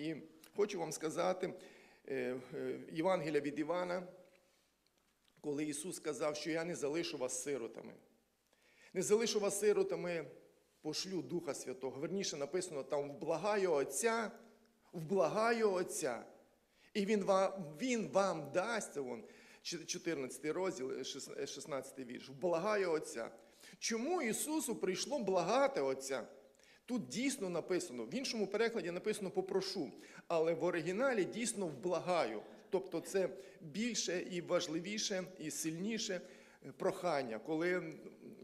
І хочу вам сказати е, е, Євангелія від Івана, коли Ісус сказав, що я не залишу вас сиротами. Не залишу вас сиротами, пошлю Духа Святого. Верніше написано там вблагаю Отця, вблагаю Отця. І Він вам, він вам дасть, вон, 14 розділ, 16 вірш, вблагаю Отця. Чому Ісусу прийшло благати Отця? Тут дійсно написано, в іншому перекладі написано попрошу, але в оригіналі дійсно вблагаю. Тобто це більше і важливіше, і сильніше прохання, коли,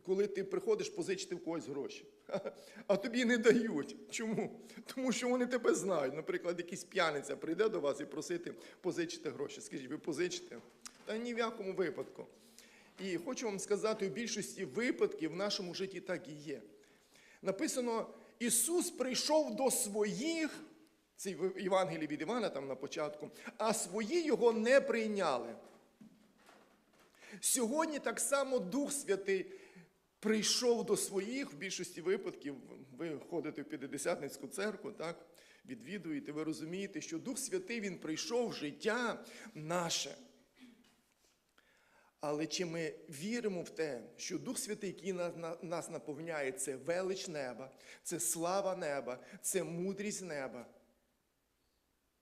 коли ти приходиш позичити в когось гроші. А тобі не дають. Чому? Тому що вони тебе знають. Наприклад, якийсь п'яниця прийде до вас і просити позичити гроші. Скажіть, ви позичите? Та ні в якому випадку. І хочу вам сказати, у більшості випадків в нашому житті так і є. Написано, Ісус прийшов до своїх, це в Євангелії від Івана там на початку, а свої його не прийняли. Сьогодні так само Дух Святий прийшов до своїх, в більшості випадків, ви ходите в П'ятидесятницьку церкву, так, відвідуєте, ви розумієте, що Дух Святий Він прийшов в життя наше. Але чи ми віримо в те, що Дух Святий, який нас наповняє, це велич неба, це слава неба, це мудрість неба?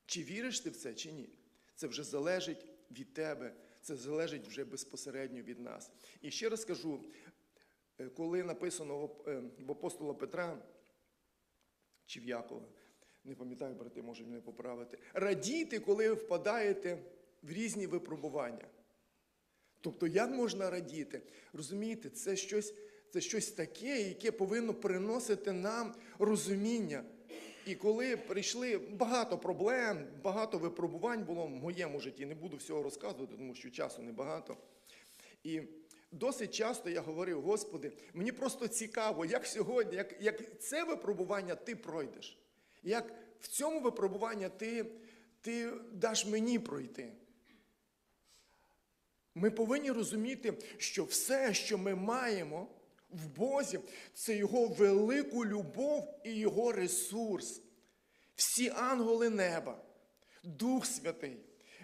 Чи віриш ти в це, чи ні? Це вже залежить від тебе, це залежить вже безпосередньо від нас. І ще раз кажу, е, коли написано е, в апостола Петра чи в Якова, не пам'ятаю, брати, може мене поправити, радійте, коли ви впадаєте в різні випробування. Тобто, як можна радіти? Розумієте, це щось, це щось таке, яке повинно приносити нам розуміння. І коли прийшли багато проблем, багато випробувань було в моєму житті, не буду всього розказувати, тому що часу небагато. І досить часто я говорив, Господи, мені просто цікаво, як сьогодні, як, як це випробування ти пройдеш, як в цьому випробуванні ти, ти даш мені пройти. Ми повинні розуміти, що все, що ми маємо в Бозі, це Його велику любов і Його ресурс. Всі ангели неба, Дух Святий,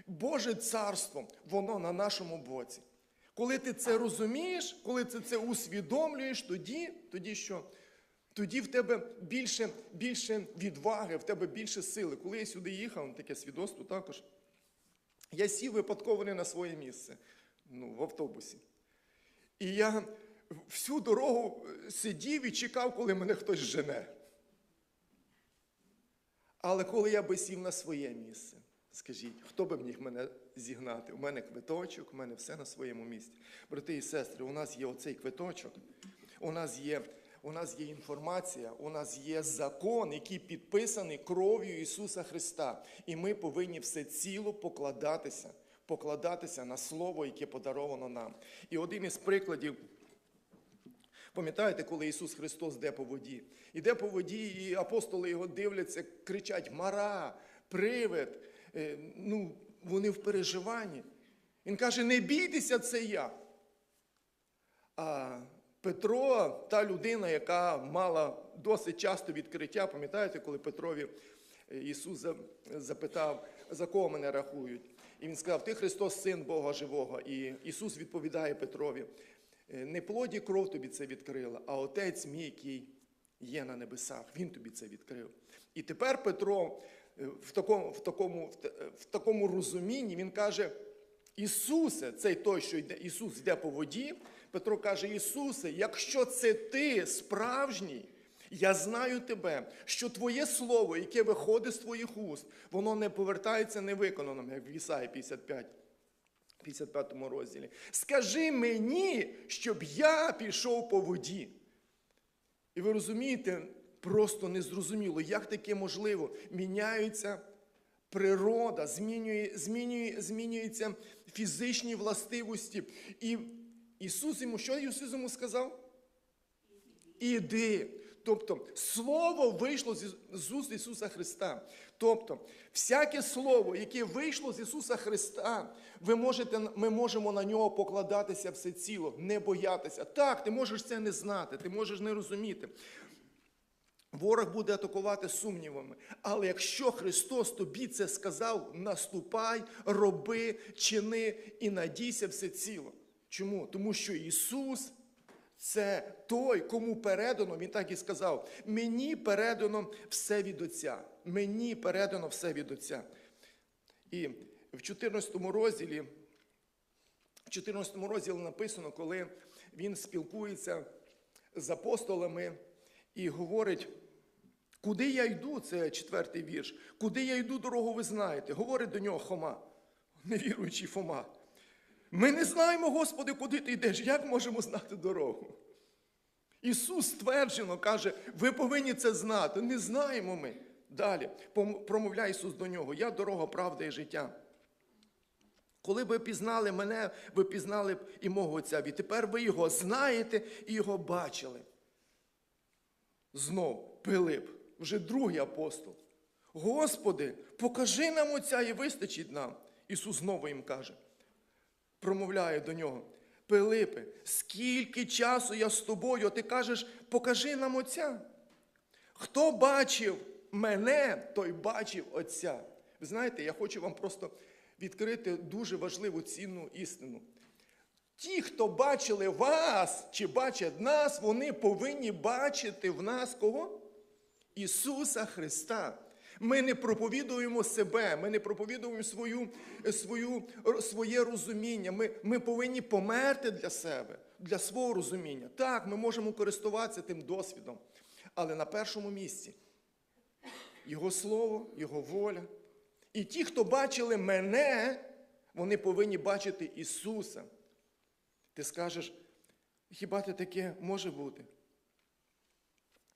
Боже Царство, воно на нашому боці. Коли ти це розумієш, коли ти це усвідомлюєш, тоді, тоді що? Тоді в тебе більше більше відваги, в тебе більше сили. Коли я сюди їхав, таке свідоцтво також, я сів випадково не на своє місце ну, в автобусі. І я всю дорогу сидів і чекав, коли мене хтось жене. Але коли я би сів на своє місце, скажіть, хто би міг мене зігнати? У мене квиточок, у мене все на своєму місці. Брати і сестри, у нас є оцей квиточок, у нас є. У нас є інформація, у нас є закон, який підписаний кров'ю Ісуса Христа. І ми повинні все ціло покладатися покладатися на Слово, яке подаровано нам. І один із прикладів, пам'ятаєте, коли Ісус Христос йде по воді? Іде по воді, і апостоли його дивляться, кричать: Мара, привид, е, ну, вони в переживанні. Він каже: не бійтеся, це я. А Петро, та людина, яка мала досить часто відкриття, пам'ятаєте, коли Петрові Ісус запитав, за кого мене рахують? І він сказав: Ти Христос, син Бога живого. І Ісус відповідає Петрові: «Е, не плоді кров тобі це відкрила, а Отець мій, який є на небесах. Він тобі це відкрив. І тепер Петро е, в такому, в такому, в такому розумінні він каже: Ісусе, цей той, що йде, Ісус йде по воді. Петро каже: Ісусе, якщо це ти справжній. Я знаю тебе, що твоє слово, яке виходить з твоїх уст, воно не повертається невиконаним, як в Ісаї 55, 55 розділі. Скажи мені, щоб я пішов по воді. І ви розумієте, просто незрозуміло, як таке можливо. Міняється природа, змінює, змінює, змінюються фізичні властивості. І Ісус йому, що Ісус йому сказав? Іди. Тобто слово вийшло з уст Ісуса Христа. Тобто, всяке слово, яке вийшло з Ісуса Христа, ви можете, ми можемо на нього покладатися все ціло, не боятися. Так, ти можеш це не знати, ти можеш не розуміти. Ворог буде атакувати сумнівами. Але якщо Христос тобі це сказав, наступай, роби, чини і надійся все ціло. Чому? Тому що Ісус це той, кому передано, Він так і сказав: мені передано все від Отця. Мені передано все від Отця. І в 14 розділі, в 14 розділі написано, коли він спілкується з апостолами і говорить, куди я йду, це четвертий вірш, куди я йду, дорогу ви знаєте. Говорить до нього Хома, невіруючий Фома. Ми не знаємо, Господи, куди ти йдеш, як можемо знати дорогу? Ісус стверджено каже, ви повинні це знати. Не знаємо ми. Далі промовляє Ісус до нього: Я дорога, правда і життя. Коли ви пізнали мене, ви пізнали б і мого Отця. Відтепер ви його знаєте і його бачили. Знов Пилип, вже другий апостол. Господи, покажи нам Отця і вистачить нам. Ісус знову їм каже, промовляє до нього. Пилипе, скільки часу я з тобою, а ти кажеш, покажи нам Отця. Хто бачив мене, той бачив Отця. Ви знаєте, я хочу вам просто відкрити дуже важливу цінну істину. Ті, хто бачили вас чи бачать нас, вони повинні бачити в нас кого? Ісуса Христа. Ми не проповідуємо себе, ми не проповідуємо свою, свою, своє розуміння. Ми, ми повинні померти для себе, для свого розуміння. Так, ми можемо користуватися тим досвідом, але на першому місці Його Слово, Його воля. І ті, хто бачили мене, вони повинні бачити Ісуса. Ти скажеш, хіба ти таке може бути?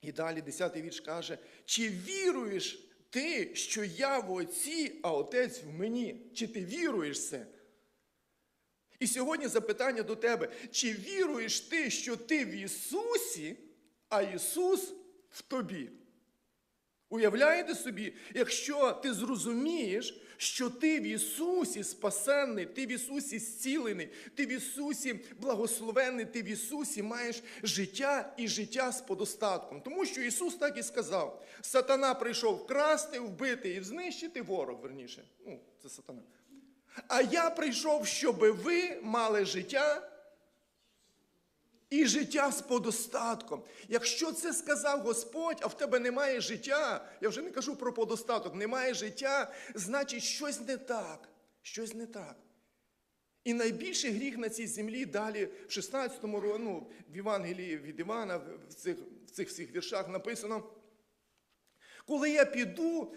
І далі 10 вірш каже: чи віруєш ти, що я в Отці, а Отець в мені? Чи ти віруєш це? І сьогодні запитання до тебе: чи віруєш ти, що ти в Ісусі, а Ісус в тобі? Уявляєте собі, якщо ти зрозумієш, що ти в Ісусі спасенний, ти в Ісусі зцілений, ти в Ісусі благословенний, ти в Ісусі маєш життя і життя з подостатком. Тому що Ісус так і сказав: сатана прийшов вкрасти, вбити і знищити ворог, верніше. Ну, це сатана. А я прийшов, щоби ви мали життя і життя з подостатком. Якщо це сказав Господь, а в тебе немає життя, я вже не кажу про подостаток, немає життя, значить щось не так. Щось не так. І найбільший гріх на цій землі далі в 16-му ро- ну, в Євангелії від Івана, в цих, в цих всіх віршах написано. Коли я піду,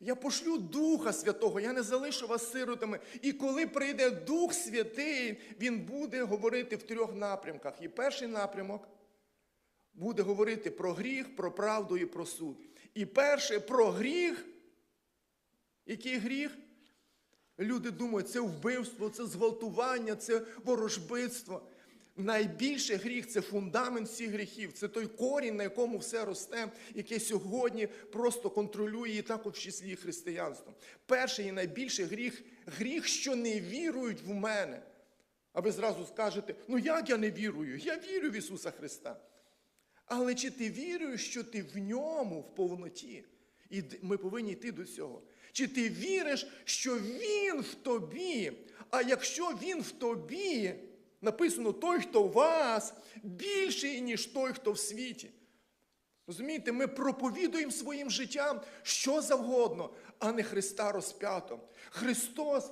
я пошлю Духа Святого, я не залишу вас сиротами. І коли прийде Дух Святий, Він буде говорити в трьох напрямках. І перший напрямок буде говорити про гріх, про правду і про суд. І перше про гріх. Який гріх? Люди думають, це вбивство, це зґвалтування, це ворожбитство. Найбільший гріх це фундамент всіх гріхів, це той корінь, на якому все росте, яке сьогодні просто контролює і також в числі християнство. Перший і найбільший гріх гріх, що не вірують в мене. А ви зразу скажете: ну як я не вірую? Я вірю в Ісуса Христа. Але чи ти віруєш, що ти в ньому в повноті? І ми повинні йти до цього. Чи ти віриш, що Він в тобі? А якщо Він в тобі, написано той, хто в вас, більший, ніж той, хто в світі. Розумієте, ми проповідуємо своїм життям що завгодно, а не Христа розп'ято. Христос,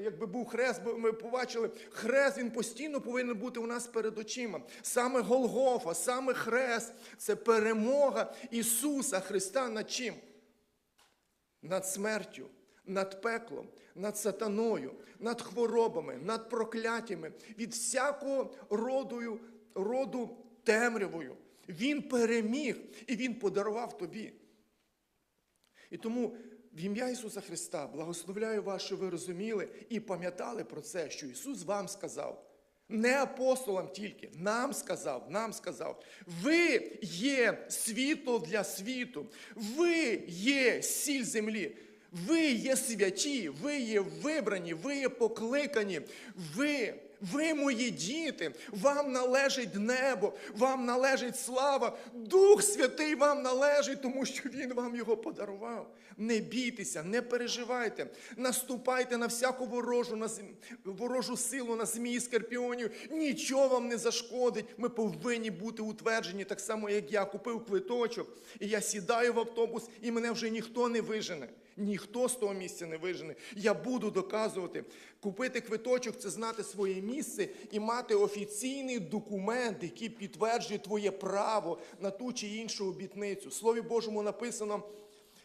якби був хрест, ми побачили, хрест він постійно повинен бути у нас перед очима. Саме Голгофа, саме хрест це перемога Ісуса Христа над чим? Над смертю, над пеклом, над сатаною, над хворобами, над прокляттями, від всякого роду, роду темрявою. Він переміг і Він подарував тобі. І тому в ім'я Ісуса Христа благословляю вас, що ви розуміли і пам'ятали про це, що Ісус вам сказав. Не апостолам тільки, нам сказав, нам сказав, ви є світло для світу, ви є сіль землі, ви є святі, ви є вибрані, ви є покликані, ви Ви мої діти, вам належить небо, вам належить слава, Дух Святий вам належить, тому що Він вам його подарував. Не бійтеся, не переживайте, наступайте на всяку ворожу, на ворожу силу, на змії скорпіонів. Нічого вам не зашкодить. Ми повинні бути утверджені, так само, як я купив квиточок, і я сідаю в автобус, і мене вже ніхто не вижене. Ніхто з того місця не вижене. Я буду доказувати. Купити квиточок це знати своє місце і мати офіційний документ, який підтверджує твоє право на ту чи іншу обітницю. В Слові Божому написано,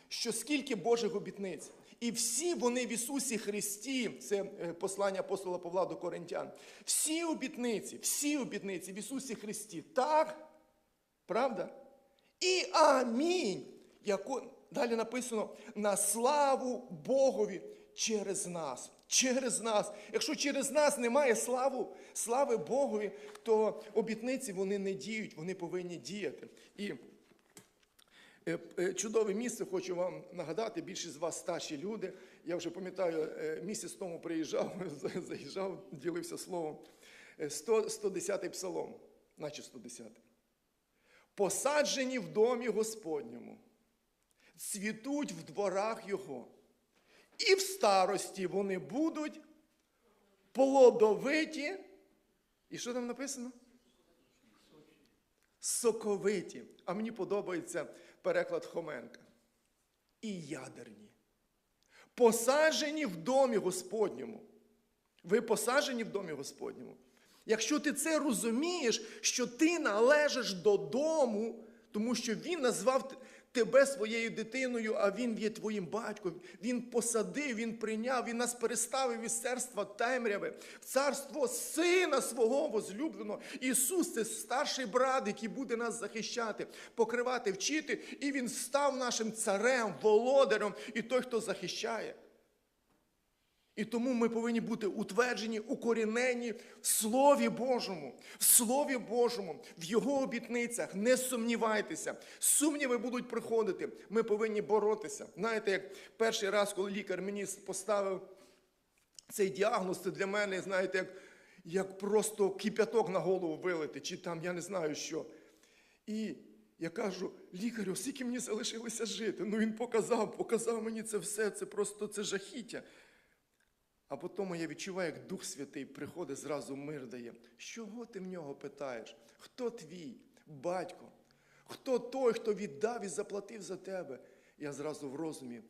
що скільки Божих обітниць. І всі вони в Ісусі Христі, це е, послання апостола Павла до Коринтян. Всі обітниці, всі обітниці в Ісусі Христі. Так? Правда? І амінь. Яко, далі написано на славу Богові через нас. Через нас. Якщо через нас немає славу, слави Богові, то обітниці вони не діють, вони повинні діяти. І Е, е, Чудове місце, хочу вам нагадати. Більшість з вас старші люди. Я вже пам'ятаю, е, місяць тому приїжджав, заїжджав, ділився словом. Е, 100, 110-й псалом, наче 110. Посаджені в домі Господньому, цвітуть в дворах Його, і в старості вони будуть плодовиті. І що там написано? соковиті. А мені подобається переклад Хоменка. І ядерні. Посаджені в домі Господньому. Ви посаджені в домі Господньому. Якщо ти це розумієш, що ти належиш додому, тому що він назвав тебе своєю дитиною, а він є твоїм батьком. Він посадив, він прийняв, він нас переставив із царства темряви в царство сина свого возлюбленого. Ісус це старший брат, який буде нас захищати, покривати, вчити, і він став нашим царем, володарем і той, хто захищає. І тому ми повинні бути утверджені, укорінені в Слові Божому, в Слові Божому, в Його обітницях. Не сумнівайтеся. Сумніви будуть приходити. Ми повинні боротися. Знаєте, як перший раз, коли лікар мені поставив цей діагноз, це для мене, знаєте, як, як просто кип'яток на голову вилити, чи там я не знаю що. І я кажу, лікарю, скільки мені залишилося жити? Ну він показав, показав мені це все, це просто це жахіття. А потім я відчуваю, як Дух Святий приходить, зразу мир дає. Чого ти в нього питаєш? Хто твій батько? Хто той, хто віддав і заплатив за тебе? Я зразу в розумі.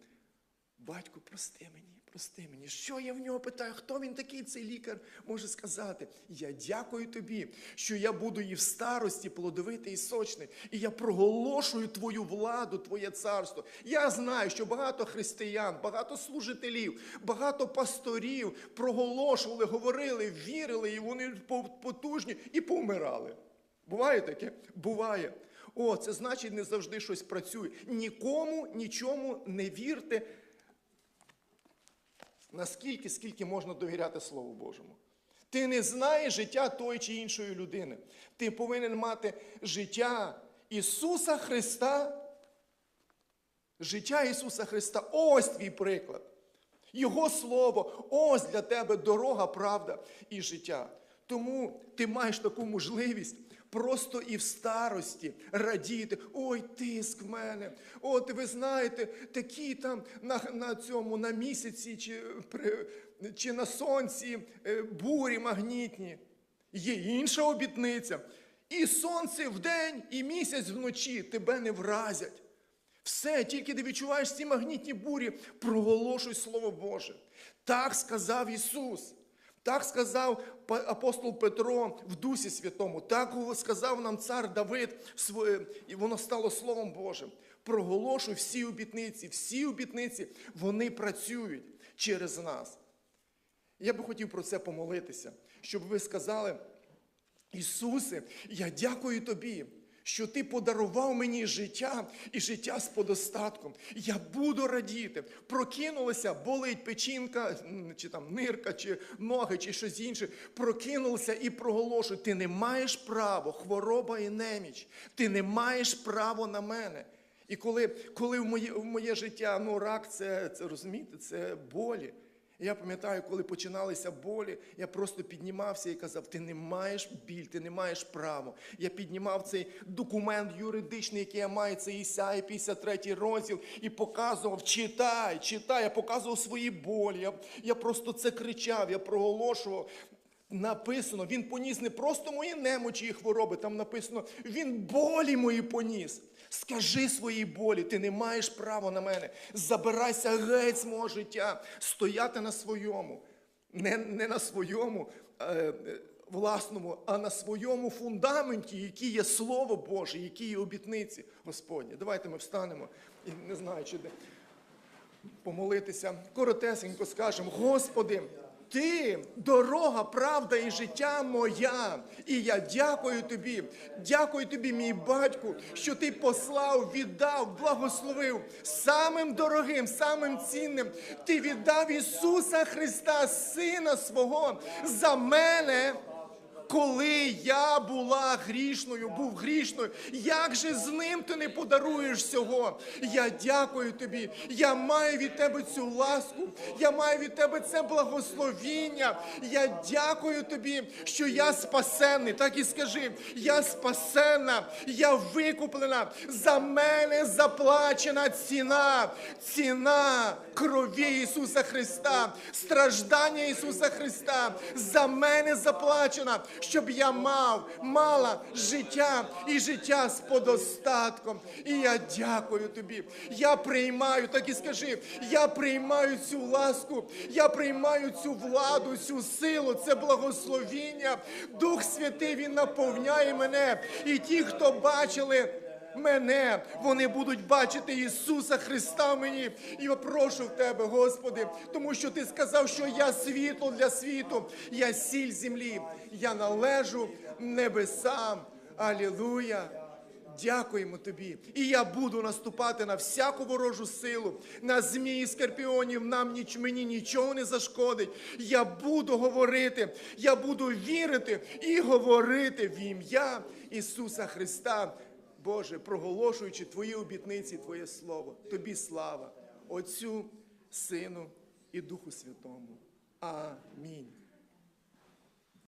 Батько, прости мені, прости мені. Що я в нього питаю? Хто він такий, цей лікар може сказати? Я дякую тобі, що я буду і в старості плодовитий і сочний, і я проголошую твою владу, твоє царство. Я знаю, що багато християн, багато служителів, багато пасторів проголошували, говорили, вірили, і вони потужні і повмирали. Буває таке? Буває. О, це значить, не завжди щось працює. Нікому нічому не вірте, наскільки, скільки можна довіряти Слову Божому. Ти не знаєш життя тої чи іншої людини. Ти повинен мати життя Ісуса Христа. Життя Ісуса Христа ось твій приклад. Його Слово, ось для тебе дорога, правда і життя. Тому ти маєш таку можливість просто і в старості радіти. Ой, тиск в мене. От ви знаєте, такі там на, на цьому на місяці чи, при, чи на сонці е, бурі магнітні. Є інша обітниця. І сонце вдень, і місяць вночі тебе не вразять. Все, тільки ти відчуваєш ці магнітні бурі, проголошуй Слово Боже. Так сказав Ісус. Так сказав апостол Петро в Дусі Святому. Так сказав нам цар Давид, і воно стало Словом Божим. Проголошуй всі обітниці, всі обітниці, вони працюють через нас. Я би хотів про це помолитися, щоб ви сказали, Ісусе, я дякую тобі, що ти подарував мені життя і життя з подостатком. Я буду радіти. Прокинулася, болить печінка, чи там нирка, чи ноги, чи щось інше. Прокинулася і проголошую. Ти не маєш права, хвороба і неміч. Ти не маєш права на мене. І коли, коли в, моє, в моє життя ну, рак, це, це розумієте, це болі. Я пам'ятаю, коли починалися болі, я просто піднімався і казав: ти не маєш біль, ти не маєш права. Я піднімав цей документ юридичний, який я маю, це Ісаї 53 розділ, і показував: читай, читай. Я показував свої болі. Я, я просто це кричав, я проголошував. Написано, він поніс не просто мої немочі і хвороби, там написано, він болі мої поніс. Скажи своїй болі, ти не маєш права на мене. Забирайся геть з мого життя, стояти на своєму, не, не на своєму е, е, власному, а на своєму фундаменті, який є Слово Боже, які є обітниці Господні. Давайте ми встанемо і не знаю, чи де помолитися. Коротесенько скажемо, Господи, Ти дорога, правда і життя моя. І я дякую тобі, дякую тобі, мій батьку, що ти послав, віддав, благословив самим дорогим, самим цінним. Ти віддав Ісуса Христа, Сина свого, за мене. Коли я була грішною, був грішною, як же з ним ти не подаруєш всього? Я дякую тобі. Я маю від тебе цю ласку, я маю від тебе це благословіння. Я дякую тобі, що я спасенний. Так і скажи, я спасенна, я викуплена. За мене заплачена ціна, ціна крові Ісуса Христа, страждання Ісуса Христа. За мене заплачена, щоб я мав, мала життя і життя з подостатком. І я дякую тобі. Я приймаю, так і скажи, я приймаю цю ласку, я приймаю цю владу, цю силу, це благословіння. Дух Святий Він наповняє мене. І ті, хто бачили. Мене вони будуть бачити Ісуса Христа мені. І я прошу в тебе, Господи, тому що Ти сказав, що я світло для світу, я сіль землі, я належу небесам. Алілуя! Дякуємо тобі. І я буду наступати на всяку ворожу силу, на змії скорпіонів. Нам ніч мені нічого не зашкодить. Я буду говорити, я буду вірити і говорити в ім'я Ісуса Христа. Боже, проголошуючи Твої обітниці, Твоє Слово. Тобі слава, Отцю, Сину і Духу Святому. Амінь.